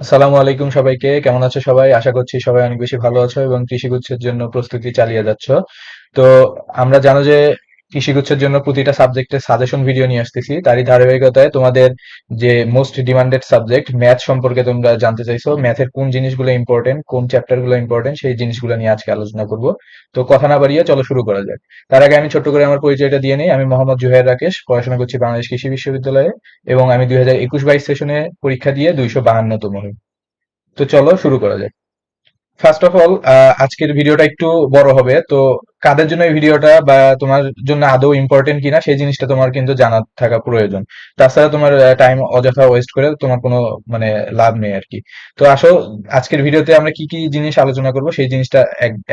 আসসালামু আলাইকুম সবাইকে। কেমন আছে সবাই? আশা করছি সবাই অনেক বেশি ভালো আছো এবং কৃষি গুচ্ছের জন্য প্রস্তুতি চালিয়ে যাচ্ছ। তো আমরা জানো যে কৃষিগুচ্ছের জন্য প্রতিটা সাবজেক্টের সাজেশন ভিডিও নিয়ে আসতেছি। তারই ধারাবাহিকতায় তোমাদের যে মোস্ট ডিমান্ডেড সাবজেক্ট ম্যাথ সম্পর্কে তোমরা জানতে চাইছো ম্যাথের কোন জিনিসগুলো ইম্পর্টেন্ট কোন চ্যাপ্টারগুলো ইম্পর্টেন্ট সেই জিনিসগুলো নিয়ে আজকে আলোচনা করব। তো কথা না বাড়িয়ে চলো শুরু করা যাক। তার আগে আমি ছোট্ট করে আমার পরিচয়টা দিয়ে নিই। আমি মোহাম্মদ জুহের রাকেশ, পড়াশোনা করছি বাংলাদেশ কৃষি বিশ্ববিদ্যালয়ে এবং আমি দুই হাজার একুশ বাইশ সেশনে পরীক্ষা দিয়ে দুইশো বাহান্নতম হই। তো চলো শুরু করা যাক। ফার্স্ট অফ অল আজকের ভিডিওটা একটু বড় হবে। তো কাদের জন্য এই ভিডিওটা বা তোমার জন্য আদৌ ইম্পর্টেন্ট কিনা, সেই জিনিসটা তোমার কিন্তু জানা থাকা প্রয়োজন। তাছাড়া তোমার টাইম অযথা ওয়েস্ট করে তোমার কোনো মানে লাভ নেই আর কি। তো আসো, আজকের ভিডিওতে আমরা কি কি জিনিস আলোচনা করব সেই জিনিসটা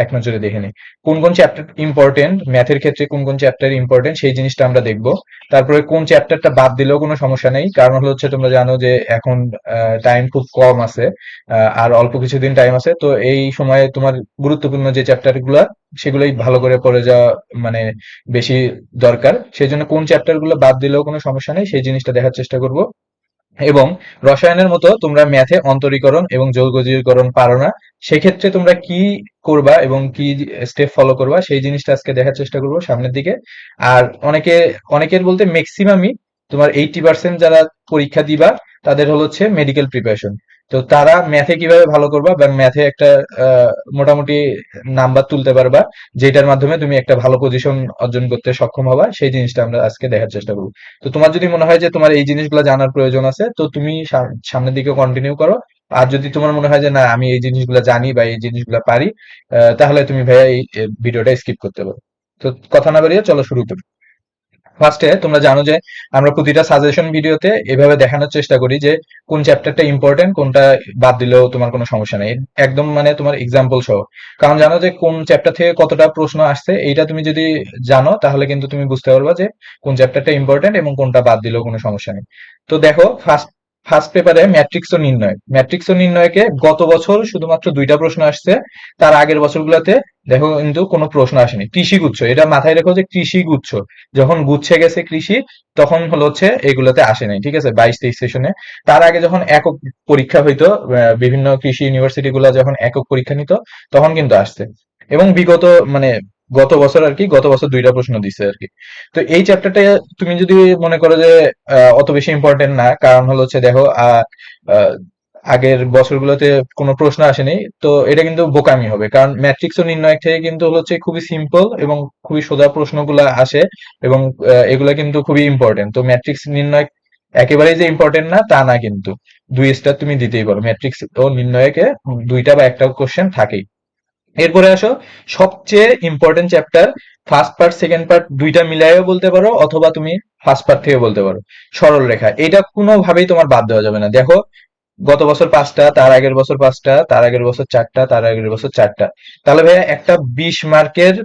এক নজরে দেখে নিই। কোন কোন চ্যাপ্টার ইম্পর্টেন্ট ম্যাথের ক্ষেত্রে কোন কোন চ্যাপ্টার ইম্পর্টেন্ট সেই জিনিসটা আমরা দেখব। তারপরে কোন চ্যাপ্টারটা বাদ দিলেও কোনো সমস্যা নেই। কারণ হলো হচ্ছে তোমরা জানো যে এখন টাইম খুব কম আছে আর অল্প কিছুদিন টাইম আছে। তো এই সময়ে তোমার গুরুত্বপূর্ণ যে চ্যাপ্টারগুলা সেগুলোই ভালো করে পড়ে যাওয়া মানে বেশি দরকার। সেই জন্য কোন চ্যাপ্টারগুলো বাদ দিলেও কোনো সমস্যা নেই, সেই জিনিসটা দেখার চেষ্টা করব। এবং রসায়নের মতো তোমরা ম্যাথে অন্তরীকরণ এবং যৌগজীকরণ পারো না, সেক্ষেত্রে তোমরা কি করবা এবং কি স্টেপ ফলো করবা, সেই জিনিসটা আজকে দেখার চেষ্টা করব সামনের দিকে। আর অনেকে, অনেকের বলতে ম্যাক্সিমামই তোমার এইটি পার্সেন্ট যারা পরীক্ষা দিবা, তাদের হলো হচ্ছে মেডিকেল প্রিপারেশন তো তারা ম্যাথে কীভাবে ভালো করবা বা ম্যাথে একটা মোটামুটি নাম্বার তুলতে পারবা, যেটার মাধ্যমে তুমি একটা ভালো পজিশন অর্জন করতে সক্ষম হবা, সেই জিনিসটা আমরা আজকে দেখার চেষ্টা করব। তো তোমার যদি মনে হয় যে তোমার এই জিনিসগুলো জানার প্রয়োজন আছে, তো তুমি সামনের দিকে কন্টিনিউ করো। আর যদি তোমার মনে হয় যে না, আমি এই জিনিসগুলো জানি বা এই জিনিসগুলো পারি তাহলে তুমি ভাইয়া এই এই ভিডিওটা স্কিপ করতে পারো। তো কথা না বাড়িয়ে চলো শুরু করি। ফার্স্টে তোমরা জানো যে আমরা প্রতিটা সাজেশন ভিডিওতে এভাবে দেখানোর চেষ্টা করি যে কোন চ্যাপ্টারটা ইম্পর্টেন্ট কোনটা বাদ দিলেও তোমার কোনো সমস্যা নেই। একদম মানে তোমার এক্সাম্পল সহ। কারণ জানো যে কোন চ্যাপ্টার থেকে কতটা প্রশ্ন আসছে, এইটা তুমি যদি জানো, তাহলে কিন্তু তুমি বুঝতে পারবা যে কোন চ্যাপ্টারটা ইম্পর্টেন্ট এবং কোনটা বাদ দিলেও কোনো সমস্যা নেই। তো দেখো ফার্স্ট ফার্স্ট পেপারে ম্যাট্রিক্স ও নির্ণয়। ম্যাট্রিক্স ও নির্ণয়কে গত বছর শুধুমাত্র দুইটা প্রশ্ন আসছে, তার আগের বছরগুলোতে দেখো কিন্তু কোনো প্রশ্ন আসেনি। কৃষি গুচ্ছ, এটা মাথায় রেখো যে কৃষি গুচ্ছ। যখন গুচ্ছে গেছে কৃষি, তখন হলো হচ্ছে এগুলোতে আসে নাই, ঠিক আছে? বাইশ তেইশ সেশনে। তার আগে যখন একক পরীক্ষা হইতো বিভিন্ন কৃষি ইউনিভার্সিটি গুলো যখন একক পরীক্ষা নিত, তখন কিন্তু আসছে। এবং বিগত মানে গত বছর আর কি, গত বছর দুইটা প্রশ্ন দিছে আর কি। তো এই চ্যাপ্টারটা তুমি যদি মনে করো যে অত বেশি ইম্পর্টেন্ট না, কারণ হলো হচ্ছে দেখো আগের বছরগুলোতে কোনো প্রশ্ন আসেনি, তো এটা কিন্তু বোকামি হবে। কারণ ম্যাট্রিক্স ও নির্ণয় থেকে কিন্তু হচ্ছে খুবই সিম্পল এবং খুবই সোজা প্রশ্নগুলো আসে এবং এগুলা কিন্তু খুবই ইম্পর্টেন্ট তো ম্যাট্রিক্স নির্ণয় একেবারেই যে ইম্পর্টেন্ট না, তা না কিন্তু। দুই স্টার তুমি দিতেই পারো। ম্যাট্রিক্স ও নির্ণয়কে দুইটা বা একটা কোশ্চেন থাকেই। এরপরে আসো, সবচেয়ে important chapter first part second part দুইটা মিলাইও বলতে পারো অথবা তুমি ফার্স্ট পার্ট থেকে বলতে পারো। সরল রেখা, এটা কোনোভাবেই তোমার বাদ দেওয়া যাবে না। দেখো, গত বছর পাঁচটা, তার আগের বছর পাঁচটা, তার আগের বছর চারটা, তার আগের বছর চারটা। তাহলে ভাইয়া একটা বিশ মার্কের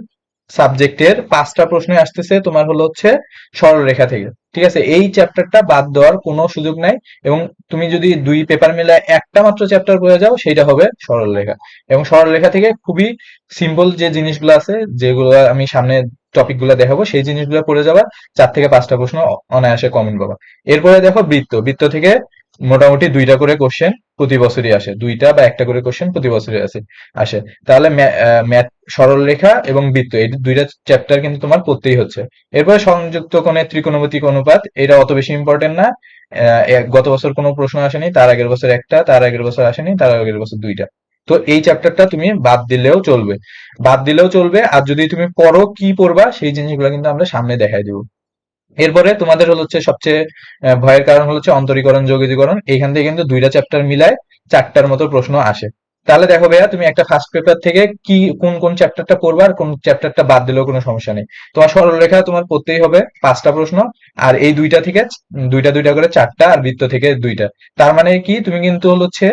সাবজেক্টের পাঁচটা প্রশ্ন আসতেছে, তোমার হলো হচ্ছে সরলরেখা থেকে। ঠিক আছে? এই চ্যাপ্টারটা বাদ দেওয়ার কোনো সুযোগ নাই এবং তুমি যদি দুই পেপার মিলায় একটা মাত্র চ্যাপ্টার পড়ে যাও সেটা হবে সরলরেখা। এবং সরলরেখা থেকে খুবই সিম্পল যে জিনিসগুলো আছে, যেগুলো আমি সামনে টপিকগুলো দেখাবো, সেই জিনিসগুলো পড়ে যাবা। চার থেকে পাঁচটা প্রশ্ন অনায়াসে কমন পাবা। এরপরে দেখো বৃত্ত। বৃত্ত থেকে মোটামুটি দুইটা করে কোশ্চেন প্রতি বছরই আসে। দুইটা বা একটা করে কোশ্চেন প্রতি বছরই আসে আসে। তাহলে ম্যাথ সরল রেখা এবং বৃত্ত, এই দুইটা চ্যাপ্টার কিন্তু তোমার পড়তেই হচ্ছে। এরপরে সংযুক্ত কোণের ত্রিকোণমিতিক অনুপাত, এটা অত বেশি ইম্পর্টেন্ট না। গত বছর কোনো প্রশ্ন আসেনি, তার আগের বছর একটা, তার আগের বছর আসেনি, তার আগের বছর দুইটা। তো এই চ্যাপ্টারটা তুমি বাদ দিলেও চলবে। বাদ দিলেও চলবে, আর যদি তুমি পড়ো কি পড়বা, সেই জিনিসগুলো কিন্তু আমরা সামনে দেখাই দিব। এরপরে তোমাদের হলো হচ্ছে সবচেয়ে ভয়ের কারণ হলো হচ্ছে অন্তরীকরণ যৌগীকরণ এইখান থেকে কিন্তু দুইটা চ্যাপ্টার মিলায় চারটার মতো প্রশ্ন আসে। তাহলে দেখো ভাইয়া, তুমি একটা ফার্স্ট পেপার থেকে কি, কোন কোন চ্যাপ্টারটা পড়বা আর কোন চ্যাপ্টারটা বাদ দিলেও কোনো সমস্যা নেই। তোমার সরলরেখা তোমার পড়তেই হবে পাঁচটা প্রশ্ন আর এই দুইটা থেকে দুইটা দুইটা করে চারটা আর বৃত্ত থেকে দুইটা। তার মানে কি, তুমি কিন্তু হচ্ছে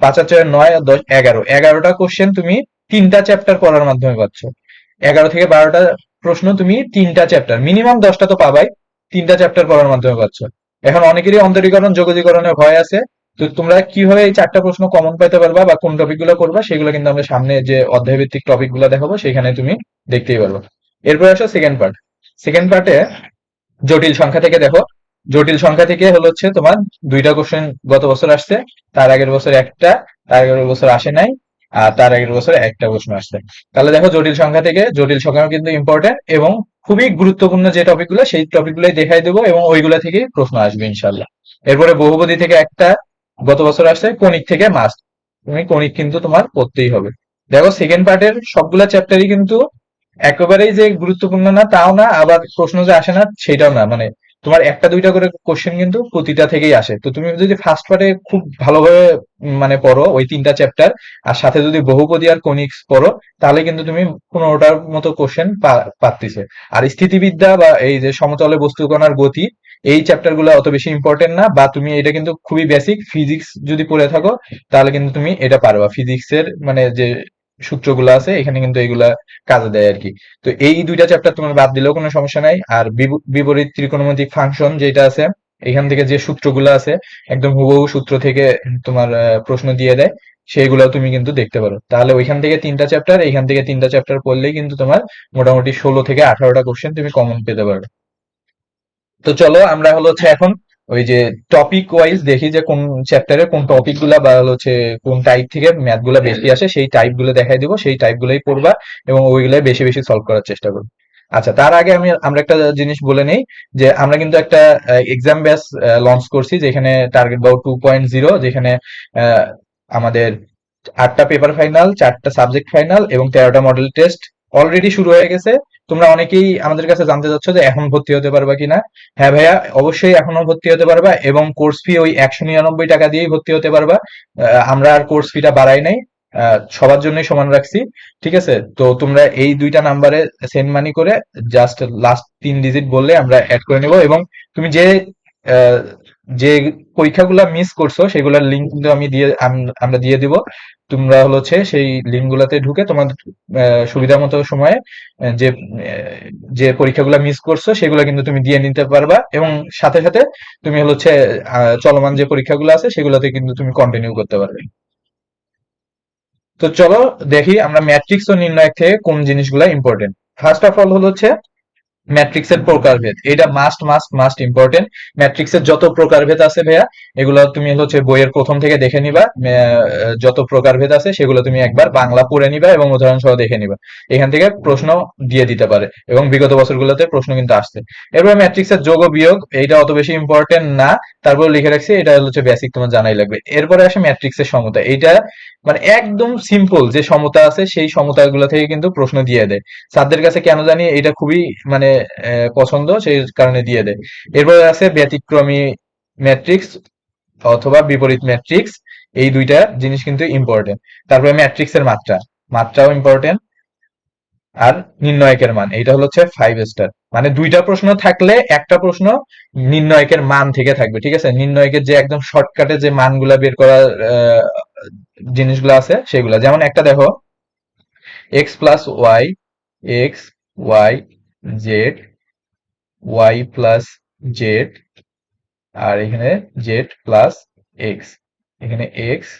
পাঁচ আর ছয়, নয়, দশ, এগারো। এগারোটা কোশ্চেন তুমি তিনটা চ্যাপ্টার পড়ার মাধ্যমে পাচ্ছ। এগারো থেকে বারোটা প্রশ্ন তুমি তিনটা চ্যাপ্টার মিনিমাম দশটা তো পাবাই। তিনটা চ্যাপ্টার পড়ার মাধ্যমে পাচ্ছ। এখন অনেকেরই অন্তরীকরণ, যোগজীকরণের ভয় আছে। তো তোমরা কীভাবে এই চারটা প্রশ্ন কমন পাইতে পারবা বা কোন টপিকগুলো করবা, সেগুলো কিন্তু আমরা সামনে যে অধ্যায় ভিত্তিক টপিকগুলো দেখাবো, সেখানে তুমি দেখতেই পারবে। এরপর আসো সেকেন্ড পার্ট সেকেন্ড পার্টে জটিল সংখ্যা থেকে দেখো। জটিল সংখ্যা থেকে হলো হচ্ছে তোমার দুইটা কোশ্চেন গত বছর আসছে, তার আগের বছর একটা, তার আগের বছর আসে নাই। আর তার আগের বছর একটা প্রশ্ন আসছে। তাহলে দেখো জটিল সংখ্যা থেকে জটিল সংখ্যা কিন্তু ইম্পর্টেন্ট এবং খুবই গুরুত্বপূর্ণ যে টপিকগুলো সেই টপিকগুলোই দেখাই দেবো এবং ওইগুলো থেকে প্রশ্ন আসবে ইনশাল্লাহ এরপরে বহুপদী থেকে একটা গত বছর আসছে, কণিক থেকে মাস্ট তুমি কণিক কিন্তু তোমার পড়তেই হবে। দেখো সেকেন্ড পার্টের সবগুলা চ্যাপ্টারই কিন্তু একেবারেই যে গুরুত্বপূর্ণ না, তাও না, আবার প্রশ্ন যে আসে না, সেটাও না। মানে তোমার একটা, দুইটা করে কোশ্চেন কিন্তু প্রতিটা থেকেই আসে। তো তুমি যদি ফার্স্ট পার্টে খুব ভালোভাবে মানে পড়ো ওই তিনটা চ্যাপ্টার আর সাথে যদি বহুপদী আর কনিক্স পড়ো, তাহলে কিন্তু তুমি পনেরোটার মতো কোশ্চেন পাচ্ছিছে আর স্থিতিবিদ্যা বা এই যে সমতলে বস্তুকণার গতি, এই চ্যাপ্টারগুলো অত বেশি ইম্পর্টেন্ট না, বা তুমি এটা কিন্তু খুবই বেসিক ফিজিক্স যদি পড়ে থাকো, তাহলে কিন্তু তুমি এটা পারবা। ফিজিক্সের মানে যে সূত্রগুলো আছে, এখানে কিন্তু এগুলা কাজে দেয় আর কি তো এই দুইটা চ্যাপ্টার তোমার বাদ দিলেও কোনো সমস্যা নাই। আর বিপরীত ত্রিকোণমিতিক ফাংশন যেটা আছে, এখান থেকে যে সূত্রগুলো আছে, একদম হুবহু সূত্র থেকে তোমার প্রশ্ন দিয়ে দেয় সেইগুলো তুমি কিন্তু দেখতে পারো। তাহলে ওইখান থেকে তিনটা চ্যাপ্টার এইখান থেকে তিনটা চ্যাপ্টার পড়লেই কিন্তু তোমার মোটামুটি ষোলো থেকে আঠারোটা কোশ্চেন তুমি কমন পেতে পারো তো চলো, আমরা হলো হচ্ছে এখন ওই যে টপিক ওয়াইজ দেখি যে কোন চ্যাপ্টারে কোন টপিকগুলা বা হচ্ছে কোন টাইপ থেকে ম্যাথগুলা বেশি আসে সেই টাইপগুলো দেখাই দিব সেই টাইপ গুলোই পড়বা এবং ওইগুলাই বেশি বেশি সলভ করার চেষ্টা করবে। আচ্ছা তার আগে আমি আমরা একটা জিনিস বলে নেই যে আমরা কিন্তু একটা এক্সাম ব্যাচ লঞ্চ করছি যেখানে টার্গেট বাউ টু পয়েন্ট জিরো যেখানে আহ, আমাদের আটটা পেপার ফাইনাল চারটা সাবজেক্ট ফাইনাল এবং তেরোটা মডেল টেস্ট অলরেডি শুরু হয়ে গেছে। তোমরা অনেকেই আমাদের কাছে জানতে চাচ্ছ যে এখন ভর্তি হতে পারবা কিনা। হ্যাঁ ভাইয়া, অবশ্যই এখনও ভর্তি হতে পারবা এবং কোর্স ফি ওই একশো নিরানব্বই টাকা দিয়েই ভর্তি হতে পারবা। আমরা আর কোর্স ফিটা বাড়াই নাই। সবার জন্যই সমান রাখছি, ঠিক আছে? তো তোমরা এই দুইটা নাম্বারে সেন্ড মানি করে জাস্ট লাস্ট তিন ডিজিট বললে আমরা অ্যাড করে নেব এবং তুমি যে যে পরীক্ষাগুলা মিস করছ সেগুলোর লিঙ্ক কিন্তু আমি দিয়ে আমরা দিয়ে দিব। তোমরা হচ্ছে সেই লিঙ্ক গুলাতে ঢুকে তোমার সুবিধা মতো সময়ে যে যে পরীক্ষাগুলো মিস করছ, সেগুলো কিন্তু তুমি দিয়ে নিতে পারবা। এবং সাথে সাথে তুমি হচ্ছে চলমান যে পরীক্ষাগুলো আছে, সেগুলোতে কিন্তু তুমি কন্টিনিউ করতে পারবে। তো চলো দেখি আমরা ম্যাট্রিক্স ও নির্ণয় থেকে কোন জিনিসগুলো ইম্পর্টেন্ট ফার্স্ট অফ অল হলো হচ্ছে ম্যাট্রিক্সের প্রকারভেদ। এটা মাস্ট মাস্ট মাস্ট ইম্পর্টেন্ট ম্যাট্রিক্সের যত প্রকারভেদ আছে ভাইয়া, এগুলো তুমি হচ্ছে বইয়ের প্রথম থেকে দেখে নিবা। যত প্রকারভেদ আছে সেগুলো তুমি একবার বাংলা পড়ে নিবা এবং উদাহরণ সহ দেখে নিবা। এখান থেকে প্রশ্ন দিয়ে দিতে পারে এবং বিগত বছরগুলোতে প্রশ্ন কিন্তু আসছে। এরপর ম্যাট্রিক্সের যোগ বিয়োগ, এইটা অত বেশি ইম্পর্টেন্ট না। তারপর লিখে রাখছি, এটা হচ্ছে বেসিক তোমার জানাই লাগবে। এরপরে আসে ম্যাট্রিক্সের সমতা। এটা মানে একদম সিম্পল যে সমতা আছে, সেই সমতাগুলো থেকে কিন্তু প্রশ্ন দিয়ে দেয়। স্যারদের কাছে কেন জানি এটা খুবই মানে পছন্দ, সেই কারণে দিয়ে দেয়। এরপরে আছে ব্যতিক্রমী ম্যাট্রিক্স অথবা বিপরীত ম্যাট্রিক্স। এই দুইটা জিনিস কিন্তু ইম্পর্টেন্ট তারপরে ম্যাট্রিক্স এর মাত্রা। মাত্রাও ইম্পর্টেন্ট আর নির্ণয়কের মান। এইটা হলো হচ্ছে ফাইভ স্টার মানে দুইটা প্রশ্ন থাকলে একটা প্রশ্ন নির্ণয়কের মান থেকে থাকবে, ঠিক আছে? নির্ণয়কের যে একদম শর্টকাটে যে মানগুলা বের করার জিনিসগুলো আছে, সেগুলা। যেমন একটা দেখো X plus Y X Y Z Y plus Z আর এখানে জেড প্লাস এক্স এখানে এক্স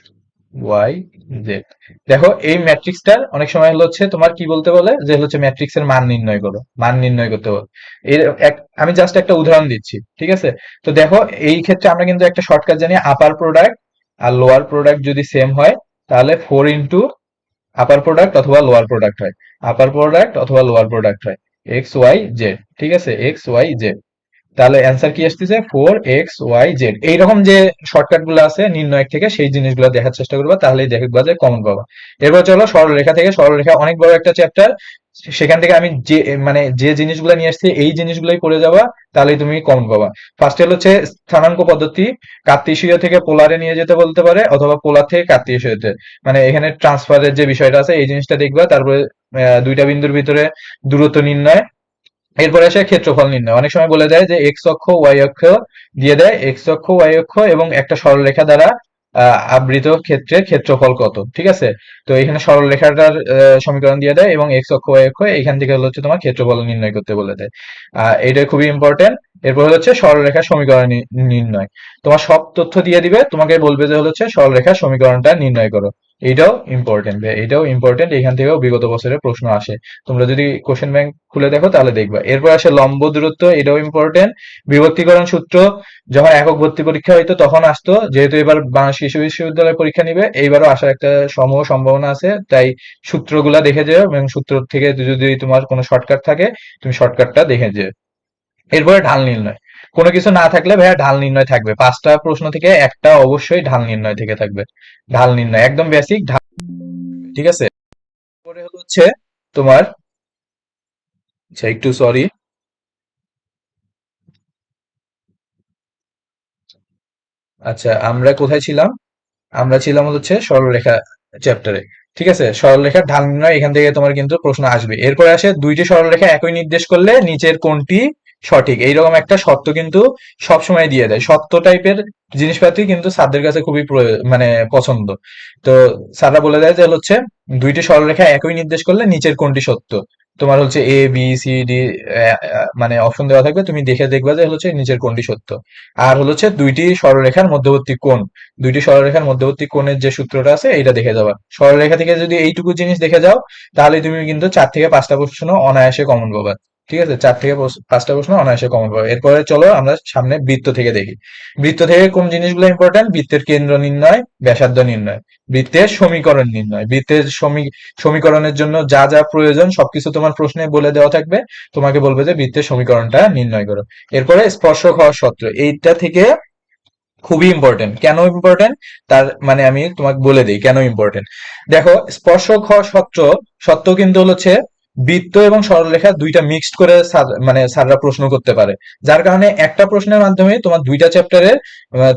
ওয়াই জেড দেখো, এই ম্যাট্রিক্সটার অনেক সময় হচ্ছে তোমার কি বলতে বলে? যে হচ্ছে ম্যাট্রিক্স এর মান নির্ণয় করো, মান নির্ণয় করতে বলে। এর আমি জাস্ট একটা উদাহরণ দিচ্ছি, ঠিক আছে? তো দেখো, এই ক্ষেত্রে আমরা কিন্তু একটা শর্টকাট জানি আপার প্রোডাক্ট আর লোয়ার প্রোডাক্ট যদি সেম হয়, তাহলে ফোর ইন্টু আপার প্রোডাক্ট অথবা লোয়ার প্রোডাক্ট হয়। আপার প্রোডাক্ট অথবা লোয়ার প্রোডাক্ট হয়। এক্স ওয়াই জেড ঠিক আছে এক্স ওয়াই জেড তাহলে অ্যান্সার কি আসতেছে? ফোর এক্স ওয়াই জেড এইরকম যে শর্টকাটগুলো আছে নির্ণয় থেকে সেই জিনিসগুলো দেখার চেষ্টা করবা তাহলে দেখবা যে কমন পাবা। এরপর চলো সরলরেখা থেকে, সরলরেখা অনেক বড় একটা চ্যাপ্টার সেখান থেকে আমি যে মানে যে জিনিসগুলো নিয়ে আসছি, এই জিনিসগুলোই পড়ে যাবা, তাহলেই তুমি কমন পাবা। ফার্স্ট হচ্ছে স্থানাঙ্ক পদ্ধতি। কার্তেশীয় থেকে পোলারে নিয়ে যেতে বলতে পারে, অথবা পোলার থেকে কার্তেশীয়তে। মানে এখানে ট্রান্সফারের যে বিষয়টা আছে, এই জিনিসটা দেখবা, তারপরে দুইটা বিন্দুর ভিতরে দূরত্ব নির্ণয়। এরপরে আসে ক্ষেত্রফল নির্ণয়। অনেক সময় বলে দেয় যে এক্স অক্ষ ওয়াই অক্ষ দিয়ে দেয় এক্স অক্ষ ওয়াই অক্ষ এবং একটা সরলরেখা দ্বারা আবৃত ক্ষেত্রে ক্ষেত্রফল কত, ঠিক আছে? তো এখানে সরলরেখাটার সমীকরণ দিয়ে দেয় এবং এক্স অক্ষ ওয়াই অক্ষ, এখান থেকে হচ্ছে তোমার ক্ষেত্রফল নির্ণয় করতে বলে দেয়। আহ এটা খুবই ইম্পর্টেন্ট এরপর হচ্ছে সরলরেখার সমীকরণ নির্ণয়। তোমার সব তথ্য দিয়ে দিবে, তোমাকে বলবে যে হচ্ছে সরলরেখা সমীকরণটা নির্ণয় করো। এইটাও ইম্পর্টেন্ট এটাও ইম্পর্টেন্ট এখান থেকেও বিগত বছরের প্রশ্ন আসে। তোমরা যদি কোশ্চেন ব্যাংক খুলে দেখো, তাহলে দেখবা। এরপর আসে লম্ব দূরত্ব, এটাও ইম্পর্টেন্ট বিভক্তিকরণ সূত্র, যখন একক ভর্তি পরীক্ষা হইতো, তখন আসতো, যেহেতু এবার বাংলাদেশ কৃষি বিশ্ববিদ্যালয় পরীক্ষা নিবে, এইবারও আসার একটা সমূহ সম্ভাবনা আছে। তাই সূত্রগুলা দেখে যেও, এবং সূত্র থেকে যদি তোমার কোনো শর্টকাট থাকে, তুমি শর্টকাটটা দেখে যেও। এরপরে ঢাল নির্ণয় কোনো কিছু না থাকলে ভাইয়া ঢাল নির্ণয় থাকবে। পাঁচটা প্রশ্ন থেকে একটা অবশ্যই ঢাল নির্ণয় থেকে থাকবে। ঢাল নির্ণয়, একদম বেসিক ঢাল। ঠিক আছে? পরে হচ্ছে তোমার আচ্ছা একটু সরি আচ্ছা আমরা কোথায় ছিলাম? আমরা ছিলাম হচ্ছে সরলরেখা চ্যাপ্টারে ঠিক আছে? সরলরেখার ঢাল নির্ণয়, এখান থেকে তোমার কিন্তু প্রশ্ন আসবে। এরপরে আসে দুইটি সরলরেখা একই নির্দেশ করলে নিচের কোনটি সঠিক। এইরকম একটা শর্ত কিন্তু সবসময় দিয়ে দেয়। সত্য টাইপের জিনিসপাতি কিন্তু স্যারদের কাছে খুবই মানে পছন্দ। তো স্যাররা বলে দেয় যে হচ্ছে দুইটি সরলরেখা একই নির্দেশ করলে নিচের কোনটি সত্য? তোমার হচ্ছে এ বি সি ডি মানে অপশন দেওয়া থাকবে, তুমি দেখে দেখবা যে হচ্ছে নিচের কোনটি সত্য। আর হচ্ছে দুইটি সরলরেখার মধ্যবর্তী কোণ। দুইটি সরলরেখার মধ্যবর্তী কোণের যে সূত্রটা আছে এটা দেখে যাবা। সরলরেখা থেকে যদি এইটুকু জিনিস দেখে যাও, তাহলে তুমি কিন্তু চার থেকে পাঁচটা প্রশ্ন অনায়াসে কমন পাবা। ঠিক আছে, চার থেকে পাঁচটা প্রশ্ন অনায়াসে কমন পাবে। এরপরে চলো আমরা সামনে বৃত্ত থেকে দেখি। বৃত্ত থেকে কোন জিনিসগুলো ইম্পর্টেন্ট বৃত্তের কেন্দ্র নির্ণয়, ব্যাসার্ধ নির্ণয়। বৃত্তের সমীকরণ নির্ণয়। বৃত্তের সমীকরণের জন্য যা যা প্রয়োজন, সবকিছু তোমার প্রশ্নে বলে দেওয়া থাকবে। তোমাকে বলবে যে বৃত্তের সমীকরণটা নির্ণয় করো। এরপরে স্পর্শক হওয়ার সত্য এইটা থেকে খুবই ইম্পর্টেন্ট কেন ইম্পর্টেন্ট তার মানে আমি তোমাকে বলে দিই কেন ইম্পর্টেন্ট দেখো, স্পর্শক হওয়ার সত্য সত্য কিন্তু হচ্ছে বৃত্ত এবং সরলরেখা দুইটা মিক্সড করে মানে স্যাররা প্রশ্ন করতে পারে। যার কারণে একটা প্রশ্নের মাধ্যমে তোমার দুইটা চ্যাপ্টারের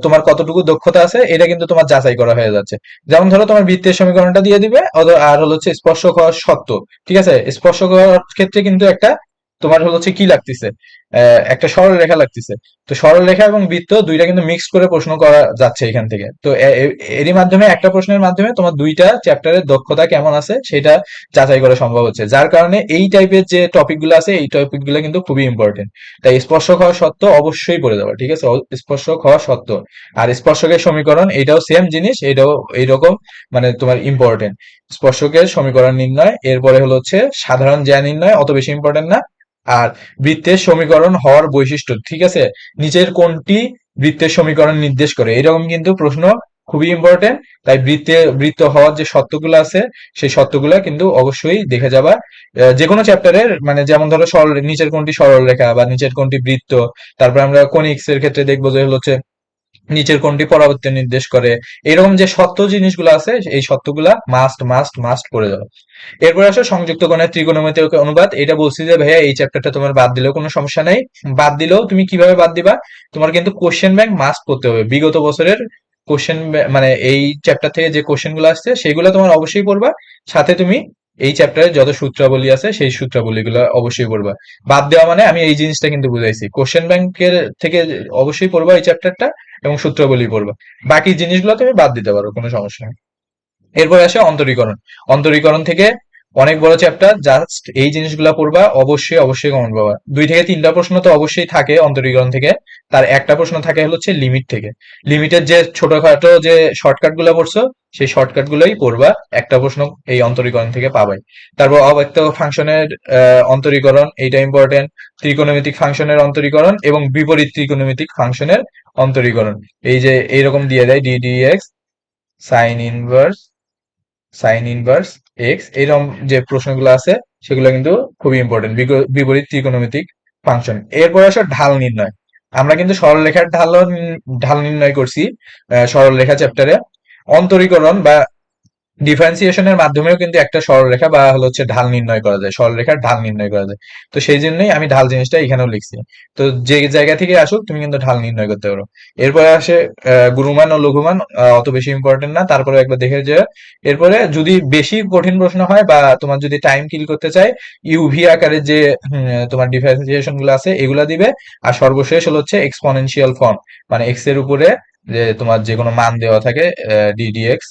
তোমার কতটুকু দক্ষতা আছে, এটা কিন্তু তোমার যাচাই করা হয়ে যাচ্ছে। যেমন ধরো, তোমার বৃত্তের সমীকরণটা দিয়ে দিবে আর হলো হচ্ছে স্পর্শ হওয়ার সত্য। ঠিক আছে? স্পর্শ হওয়ার ক্ষেত্রে কিন্তু একটা তোমার হচ্ছে কি লাগতেছে? একটা সরল রেখা লাগতেছে। তো সরল রেখা এবং বৃত্ত দুইটা কিন্তু মিক্স করে প্রশ্ন করা যাচ্ছে এখান থেকে। তো এরই মাধ্যমে, একটা প্রশ্নের মাধ্যমে তোমার দুইটা চ্যাপ্টারের দক্ষতা কেমন আছে সেটা যাচাই করা সম্ভব হচ্ছে। যার কারণে এই টাইপের যে টপিকগুলো আছে, এই টপিকগুলো কিন্তু খুবই ইম্পর্টেন্ট তাই স্পর্শক হওয়া সত্য অবশ্যই পড়ে দেওয়া, ঠিক আছে? স্পর্শক হওয়া সত্য। আর স্পর্শকের সমীকরণ, এটাও সেম জিনিস, এটাও এইরকম মানে তোমার ইম্পর্টেন্ট স্পর্শকের সমীকরণ নির্ণয়, এরপরে হলো হচ্ছে সাধারণ জ্ঞান নির্ণয়, অত বেশি ইম্পর্টেন্ট না। আর বৃত্তের সমীকরণ হওয়ার বৈশিষ্ট্য, ঠিক আছে? নিচের কোনটি বৃত্তের সমীকরণ নির্দেশ করে? এরকম কিন্তু প্রশ্ন খুবই ইম্পর্টেন্ট তাই বৃত্তে, বৃত্ত হওয়ার যে সত্যগুলো আছে, সেই সত্যগুলো কিন্তু অবশ্যই দেখে যাবা। যে কোনো চ্যাপ্টারের মানে যেমন ধরো সরল, নিচের কোনটি সরল রেখা বা নিচের কোনটি বৃত্ত, তারপর আমরা কোন এক্সের ক্ষেত্রে দেখব যে হচ্ছে নিচের কোনটি পরবর্তী নির্দেশ করে। এরকম যে সত্য জিনিসগুলো আছে, এই সত্যগুলা মাস্ট মাস্ট মাস্ট করে যাও এরপর আসো সংযুক্ত কোণের ত্রিকোণমিতিক অনুবাদ। এটা বলছি যে, ভাইয়া, এই চ্যাপ্টারটা তোমার বাদ দিলেও কোনো সমস্যা নেই। বাদ দিলেও তুমি কীভাবে বাদ দিবা? তোমার কিন্তু কোশ্চেন ব্যাংক মাস্ট করতে হবে। বিগত বছরের কোশ্চেন মানে এই চ্যাপ্টার থেকে যে কোশ্চেনগুলো আসছে, সেগুলো তোমার অবশ্যই পড়বা। সাথে তুমি এই চ্যাপ্টারে যত সূত্রাবলী আছে, সেই সূত্রাবলী গুলো অবশ্যই পড়বা। বাদ দেওয়া মানে আমি এই জিনিসটা কিন্তু বুঝাইছি। কোশ্চেন ব্যাংকের থেকে অবশ্যই পড়বা এই চ্যাপ্টারটা এবং সূত্রাবলী পড়বা বাকি জিনিসগুলো তুমি বাদ দিতে পারো, কোনো সমস্যা নেই। এরপর আসে অন্তরীকরণ। অন্তরীকরণ থেকে অনেক বড় চ্যাপ্টার জাস্ট এই জিনিসগুলো পড়বা, অবশ্যই অবশ্যই কমন পাবা। দুই থেকে তিনটা প্রশ্ন তো অবশ্যই থাকে অন্তরীকরণ থেকে। তার একটা প্রশ্ন থাকে হচ্ছে লিমিট থেকে। লিমিটের যে ছোটখাটো যে শর্টকাটগুলো পড়ছো, সেই শর্টকাট গুলোই পড়বা, একটা প্রশ্ন এই অন্তরীকরণ থেকে পাবাই। তারপর অব্যক্ত ফাংশনের অন্তরীকরণ, এইটা ইম্পর্টেন্ট ত্রিকোণমিতিক ফাংশনের অন্তরীকরণ এবং বিপরীত ত্রিকোণমিতিক ফাংশনের অন্তরীকরণ। এই যে, এইরকম দিয়ে দেয় D D X sine inverse sine inverse X এরকম যে প্রশ্নগুলো আছে, সেগুলো কিন্তু খুবই ইম্পর্টেন্ট বিপরীত ত্রিকোণমিতিক ফাংশন এরপর আসো ঢাল নির্ণয়। আমরা কিন্তু সরলরেখার ঢাল ঢাল নির্ণয় করছি সরলরেখা চ্যাপ্টারে অন্তরীকরণ বা ডিফারেন্সিয়েশনের মাধ্যমেও কিন্তু একটা সরলরেখা বা হলো হচ্ছে ঢাল নির্ণয় করা যায়, সরলরেখার ঢাল নির্ণয় করা যায়। তো সেই জন্যই আমি ঢাল জিনিসটা এখানেও লিখছি। তো যে জায়গা থেকে আসুক, তুমি কিন্তু ঢাল নির্ণয় করতে পারো। এরপরে আসে গুরুমান ও লঘুমান অত বেশি ইম্পর্টেন্ট না। তারপরে একবার দেখে যে এরপরে যদি বেশি কঠিন প্রশ্ন হয় বা তোমার যদি টাইম কিল করতে চাই ইউভি আকারে যে তোমার ডিফারেন্সিয়েশনগুলো আছে, এগুলা দিবে। আর সর্বশেষ হলো হচ্ছে এক্সপোনেনশিয়াল ফর্ম মানে এক্সের উপরে যে তোমার যে কোনো মান দেওয়া থাকে ডিডিএক্স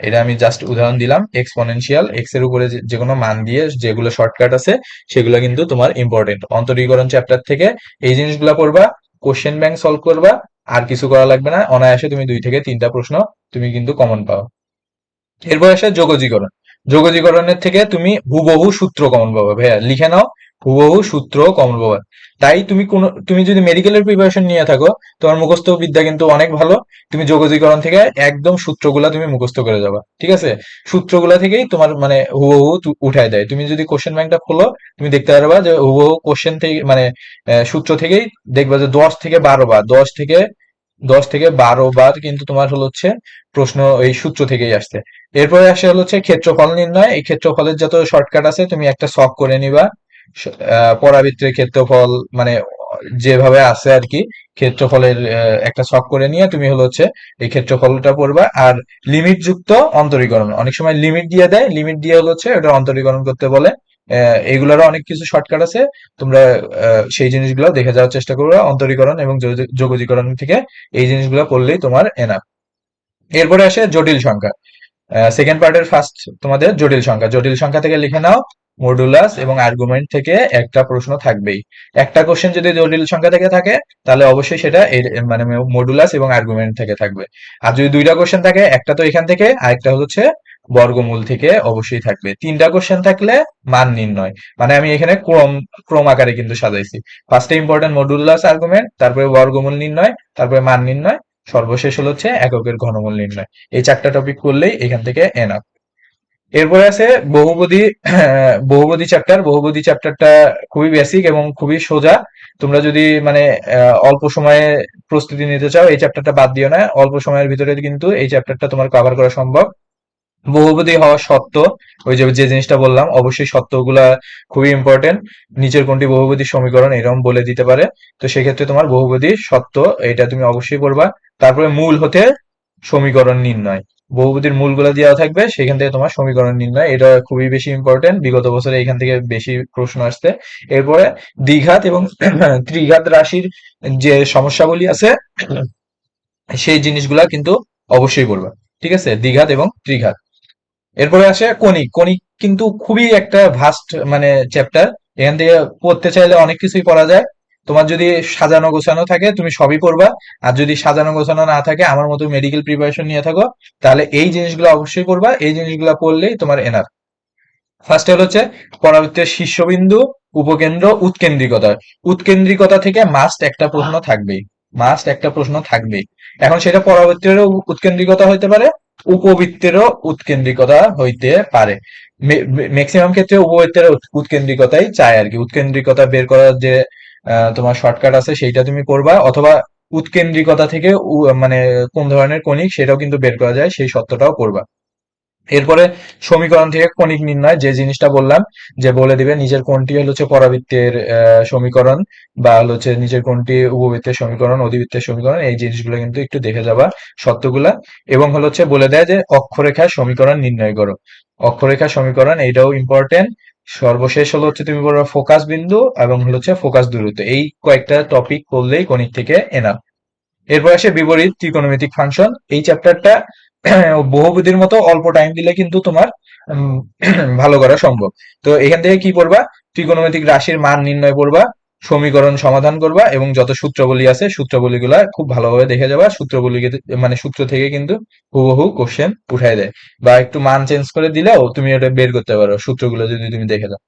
এটা আমি জাস্ট উদাহরণ দিলাম এক্সপোনেনশিয়াল এক্সের উপরে যে কোনো মান দিয়ে যেগুলো শর্টকাট আছে, সেগুলো কিন্তু তোমার ইম্পর্টেন্ট অন্তরীকরণ চ্যাপ্টার থেকে এই জিনিসগুলো করবা কোশ্চেন ব্যাংক সলভ করবা, আর কিছু করা লাগবে না। অনায়াসে তুমি দুই থেকে তিনটা প্রশ্ন তুমি কিন্তু কমন পাও। এরপর আসে যোগজীকরণ। যোগজীকরণের থেকে তুমি হুবহু সূত্র কমন পাবে। ভাইয়া, লিখে নাও হুবহু সূত্র কমন পাবে তাই তুমি কোন, তুমি যদি মেডিকেলের প্রিপারেশন নিয়ে থাকো, তোমার মুখস্থ বিদ্যা কিন্তু অনেক ভালো। তুমি যোগজীকরণ থেকে একদম সূত্রগুলা তুমি মুখস্থ করে যাবা, ঠিক আছে? সূত্রগুলা থেকেই তোমার মানে হুবহু উঠায় দেয়। তুমি যদি কোশ্চেন ব্যাংকটা খোলো, তুমি দেখতে পারবা যে হুবহু কোশ্চেন থেকে মানে সূত্র থেকেই দেখবা যে দশ থেকে বারো বার, দশ থেকে দশ থেকে বারো বার কিন্তু তোমার হলো হচ্ছে প্রশ্ন এই সূত্র থেকেই আসছে। এরপরে আসে হলো হচ্ছে ক্ষেত্রফল নির্ণয়। এই ক্ষেত্রফলের যত শর্টকাট আছে, তুমি একটা শখ করে নিবা। পরাবৃত্তের ক্ষেত্রফল মানে যেভাবে আছে আর কি ক্ষেত্রফলের একটা শখ করে নিয়ে তুমি হলো হচ্ছে এই ক্ষেত্রফলটা পড়বা। আর লিমিট যুক্ত অন্তরীকরণ অনেক সময় লিমিট দিয়ে দেয় লিমিট দিয়ে হলো হচ্ছে ওটা অন্তরীকরণ করতে বলে। আহ, এগুলোরও অনেক কিছু শর্টকাট আছে তোমরা সেই জিনিসগুলো দেখে যাওয়ার চেষ্টা করবে অন্তরীকরণ এবং যোগজীকরণ থেকে এই জিনিসগুলো করলেই তোমার এনাফ এরপরে আসে জটিল সংখ্যা সেকেন্ড পার্টের ফার্স্ট তোমাদের জটিল সংখ্যা। জটিল সংখ্যা থেকে লিখে নাও মডুলাস এবং আর্গুমেন্ট থেকে একটা প্রশ্ন থাকবেই। একটা কোশ্চেন যদি জটিল সংখ্যা থেকে থাকে, তাহলে অবশ্যই সেটা মানে মডুলাস এবং আর্গুমেন্ট থেকে থাকবে। আর যদি দুইটা কোশ্চেন থাকে, একটা তো এখান থেকে, আরেকটা হচ্ছে বর্গমূল থেকে অবশ্যই থাকবে। তিনটা কোশ্চেন থাকলে মান নির্ণয়। মানে আমি এখানে ক্রম ক্রম আকারে কিন্তু সাজাইছি। ফার্স্টে ইম্পর্টেন্ট মডুলাস আর্গুমেন্ট তারপরে বর্গমূল নির্ণয়, তারপরে মান নির্ণয়, সর্বশেষ হলো হচ্ছে এককের ঘনমূল নির্ণয়। এই চারটা টপিক করলেই এখান থেকে এনাফ এরপরে আছে বহুপদী বহুপদী চ্যাপ্টার বহুপদী চ্যাপ্টারটা খুবই বেসিক এবং খুবই সোজা। তোমরা যদি মানে অল্প সময়ে প্রস্তুতি নিতে চাও, এই চ্যাপ্টারটা বাদ দিও না। অল্প সময়ের ভিতরে কিন্তু এই চ্যাপ্টারটা তোমার কভার করা সম্ভব। বহুপদী হওয়া সত্য, ওই যে যে জিনিসটা বললাম, অবশ্যই সত্যগুলা খুবই ইম্পর্টেন্ট নিচের কোনটি বহুপদী সমীকরণ এরকম বলে দিতে পারে। তো সেক্ষেত্রে তোমার বহুপদী সত্য, এটা তুমি অবশ্যই পড়বা। তারপরে মূল হতে সমীকরণ নির্ণয়। বহুপদীর মূলগুলো দেওয়া থাকবে, সেখান থেকে তোমার সমীকরণ নির্ণয়। এটা খুবই বেশি ইম্পর্টেন্ট বিগত বছরে এখান থেকে বেশি প্রশ্ন আসছে। এরপরে দ্বিঘাত এবং ত্রিঘাত রাশির যে সমস্যাগুলি আছে, সেই জিনিসগুলা কিন্তু অবশ্যই পড়বা। ঠিক আছে? দ্বিঘাত এবং ত্রিঘাত। এরপরে আসে কণিক। কণিক কিন্তু খুবই একটা ভাস্ট মানে চ্যাপ্টার এখান থেকে পড়তে চাইলে অনেক কিছুই পড়া যায়। তোমার যদি সাজানো গোছানো থাকে, তুমি সবই পড়বা আর যদি সাজানো গোছানো না থাকে, আমার মতো মেডিকেল প্রিপারেশন নিয়ে থাকো, তাহলে এই জিনিসগুলো অবশ্যই পড়বা এই জিনিসগুলো পড়লেই তোমার এনাফ ফার্স্ট হলো হচ্ছে পরাবৃত্তের শীর্ষবিন্দু, উপকেন্দ্র, উৎকেন্দ্রিকতা। উৎকেন্দ্রিকতা থেকে মাস্ট একটা প্রশ্ন থাকবেই। মাস্ট একটা প্রশ্ন থাকবেই। এখন সেটা পরাবৃত্তেরও উৎকেন্দ্রিকতা হইতে পারে, উপবৃত্তেরও উৎকেন্দ্রিকতা হইতে পারে। ম্যাক্সিমাম ক্ষেত্রে উপবৃত্তের উৎ- উৎকেন্দ্রিকতাই চায় আর কি। উৎকেন্দ্রিকতা বের করার যে তোমার শর্টকাট আছে, সেইটা তুমি করবা, অথবা উৎকেন্দ্রিকতা থেকে মানে কোন ধরনের কণিক সেটাও কিন্তু বের করা যায়, সেই সত্যটাও করবা। এরপরে সমীকরণ থেকে কণিক নির্ণয়, যে জিনিসটা বললাম, যে বলে দিবে নিজের কোনটি হলো হচ্ছে পরাবৃত্তের সমীকরণ, বা হলো হচ্ছে নিজের কোনটি উপবৃত্তের সমীকরণ, অধিবৃত্তের সমীকরণ, এই জিনিসগুলো কিন্তু একটু দেখে যাবা সত্যগুলা। এবং হলো হচ্ছে বলে দেয় যে অক্ষরেখার সমীকরণ নির্ণয় করো। অক্ষরেখার সমীকরণ, এইটাও ইম্পর্টেন্ট সর্বশেষ হলো হচ্ছে তুমি বলবা ফোকাস বিন্দু এবং হলো হচ্ছে ফোকাস দূরত্ব। এই কয়েকটা টপিক করলেই গণিত থেকে এনা এরপর আসে বিপরীত ত্রিকোণমিতিক ফাংশন। এই চ্যাপ্টারটা বহুবিধির মতো অল্প টাইম দিলে কিন্তু তোমার ভালো করা সম্ভব। তো এখান থেকে কি পড়বা? ত্রিকোণমিতিক রাশির মান নির্ণয় করবা সমীকরণ সমাধান করবা এবং যত সূত্রবলী আছে, সূত্রবলীগুলা খুব ভালোভাবে দেখে যাবা। সূত্রবলী মানে সূত্র থেকে কিন্তু হুবহু কোশ্চেন উঠায় দেয়। বা একটু মান চেঞ্জ করে দিলেও তুমি এটা বের করতে পারো, সূত্রগুলো যদি তুমি দেখে যাও।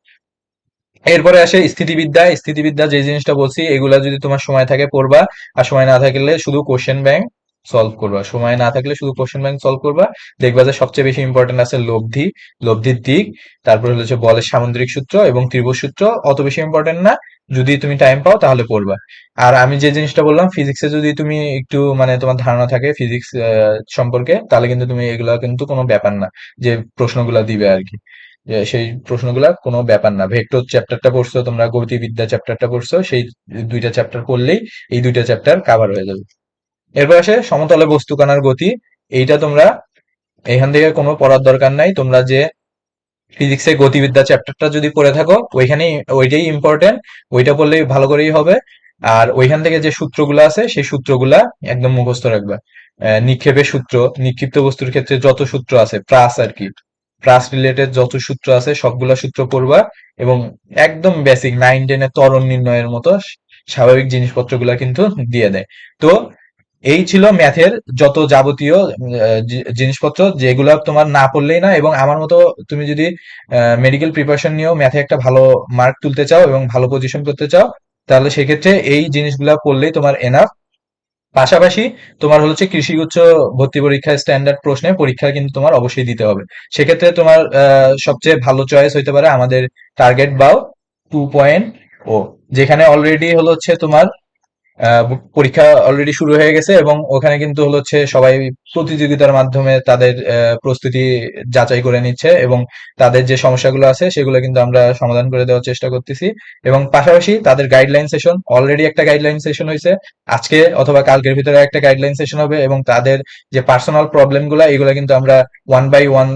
এরপরে আসে স্থিতিবিদ্যা। স্থিতিবিদ্যা যে জিনিসটা বলছি, এগুলা যদি তোমার সময় থাকে পড়বা। আর সময় না থাকলে শুধু কোশ্চেন ব্যাংক সলভ করবা। সময় না থাকলে শুধু কোশ্চেন ব্যাংক সলভ করবা। দেখবা যে সবচেয়ে বেশি ইম্পর্টেন্ট আছে লব্ধি, লব্ধির দিক। তারপরে হচ্ছে বলের সামুদ্রিক সূত্র এবং ত্রিভুজ সূত্র। অত বেশি ইম্পর্টেন্ট না। যদি তুমি টাইম পাও তাহলে পড়বা। আর আমি যে জিনিসটা বললাম ফিজিক্সে যদি তুমি একটু মানে তোমার ধারণা থাকে ফিজিক্স সম্পর্কে, তাহলে কিন্তু তুমি এগুলা কিন্তু কোনো ব্যাপার না, যে প্রশ্নগুলা দিবে আর কি। সেই প্রশ্নগুলা কোনো ব্যাপার না। ভেক্টর চ্যাপ্টারটা পড়ছো, তোমরা গতিবিদ্যা চ্যাপ্টারটা পড়ছো, সেই দুইটা চ্যাপ্টার করলেই এই দুইটা চ্যাপ্টার কাভার হয়ে যাবে। এরপর আসে সমতলে বস্তু কণার গতি। এইটা তোমরা এখান থেকে কোনো পড়ার দরকার নাই। তোমরা যে ফিজিক্সের গতিবিদ্যা চ্যাপ্টারটা যদি পড়ে থাকো, ওইখানেই, ওইটাই ইম্পর্টেন্ট ওইটা পড়লেই ভালো করেই হবে। আর ওইখান থেকে যে সূত্রগুলো আছে, সেই সূত্রগুলা একদম মুখস্থ রাখবা। নিক্ষেপের সূত্র, নিক্ষিপ্ত বস্তুর ক্ষেত্রে যত সূত্র আছে, প্রাস আর কি, প্রাস রিলেটেড যত সূত্র আছে, সবগুলা সূত্র পড়বা এবং একদম বেসিক নাইন টেনের ত্বরণ নির্ণয়ের মতো স্বাভাবিক জিনিসপত্রগুলা কিন্তু দিয়ে দেয়। তো এই ছিল ম্যাথের যত যাবতীয় জিনিসপত্র, যেগুলো তোমার না পড়লেই না এবং আমার মতো তুমি যদি মেডিকেল প্রিপারেশন নিয়েও ম্যাথে একটা ভালো মার্ক তুলতে চাও এবং ভালো পজিশন করতে চাও, তাহলে সেক্ষেত্রে এই জিনিসগুলা পড়লেই তোমার এনাফ পাশাপাশি তোমার হচ্ছে কৃষি উচ্চ ভর্তি পরীক্ষায় স্ট্যান্ডার্ড প্রশ্নে পরীক্ষা কিন্তু তোমার অবশ্যই দিতে হবে। সেক্ষেত্রে তোমার সবচেয়ে ভালো চয়েস হইতে পারে আমাদের টার্গেট বাও টু পয়েন্ট ও যেখানে অলরেডি হলো হচ্ছে তোমার পরীক্ষা অলরেডি শুরু হয়ে গেছে এবং ওখানে কিন্তু হলো হচ্ছে সবাই প্রতিযোগিতার মাধ্যমে তাদের প্রস্তুতি যাচাই করে নিচ্ছে এবং তাদের যে সমস্যাগুলো আছে সেগুলো কিন্তু আমরা সমাধান করে দেওয়ার চেষ্টা করতেছি এবং পাশাপাশি তাদের গাইডলাইন সেশন অলরেডি একটা গাইডলাইন সেশন হয়েছে। আজকে অথবা কালকের ভিতরে একটা গাইডলাইন সেশন হবে এবং তাদের যে পার্সোনাল প্রবলেমগুলা, এগুলো কিন্তু আমরা ওয়ান বাই ওয়ান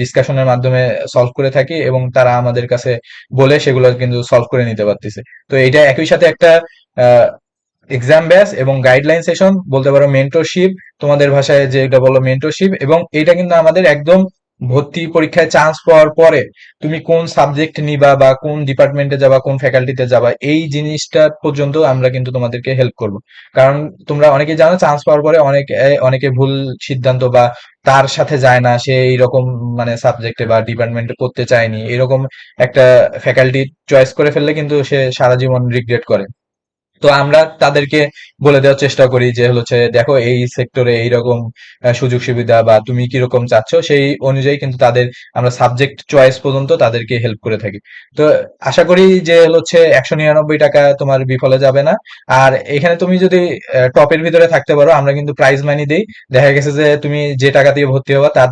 ডিসকাশনের মাধ্যমে সলভ করে থাকি এবং তারা আমাদের কাছে বলে সেগুলো কিন্তু সলভ করে নিতে পারতেছে। তো এটা একই সাথে একটা এক্সাম ব্যাস এবং গাইডলাইন সেশন বলতে পারো মেন্টরশিপ তোমাদের ভাষায় যে এটা বলো মেন্টরশিপ এবং এটা কিন্তু আমাদের একদম ভর্তি পরীক্ষায় চান্স পাওয়ার পরে তুমি কোন সাবজেক্ট নিবা বা কোন ডিপার্টমেন্টে যাবা, কোন ফ্যাকাল্টিতে যাবা, এই জিনিসটা পর্যন্ত আমরা কিন্তু তোমাদেরকে হেল্প করব। কারণ তোমরা অনেকে জানো চান্স পাওয়ার পরে অনেকে অনেকে ভুল সিদ্ধান্ত বা তার সাথে যায় না, সে এইরকম মানে সাবজেক্টে বা ডিপার্টমেন্টে পড়তে চায়নি, এরকম একটা ফ্যাকাল্টি চয়েস করে ফেললে কিন্তু সে সারা জীবন রিগ্রেট করে। তো আমরা তাদেরকে বলে দেওয়ার চেষ্টা করি যে হচ্ছে, দেখো, এই সেক্টরে এইরকম সুযোগ সুবিধা বা তুমি কীরকম চাচ্ছ? সেই অনুযায়ী কিন্তু তাদের আমরা সাবজেক্ট চয়েস পর্যন্ত তাদেরকে হেল্প করে থাকি। তো আশা করি যে হচ্ছে একশো নিরানব্বই টাকা তোমার বিফলে যাবে না। আর এখানে তুমি যদি টপের ভিতরে থাকতে পারো, আমরা কিন্তু প্রাইজ মানি দিই। দেখা গেছে যে তুমি যে টাকা দিয়ে ভর্তি হবা তার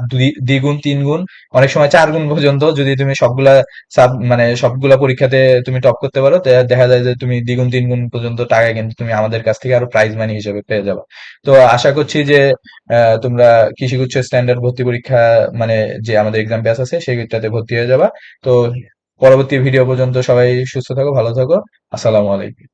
দ্বিগুণ তিন গুণ, অনেক সময় চার গুণ পর্যন্ত যদি তুমি সবগুলা সাব মানে সবগুলা পরীক্ষাতে তুমি টপ করতে পারো দেখা যায় যে তুমি দ্বিগুণ তিন গুণ পর্যন্ত টাকা কিন্তু তুমি আমাদের কাছ থেকে আরও প্রাইজ মানি হিসেবে পেয়ে যাবে। তো আশা করছি যে আহ, তোমরা কৃষিগুচ্ছ স্ট্যান্ডার্ড ভর্তি পরীক্ষা মানে যে আমাদের এক্সাম ব্যাস আছে সেইটাতে ভর্তি হয়ে যাবা। তো পরবর্তী ভিডিও পর্যন্ত সবাই সুস্থ থাকো ভালো থাকো। আসসালামু আলাইকুম।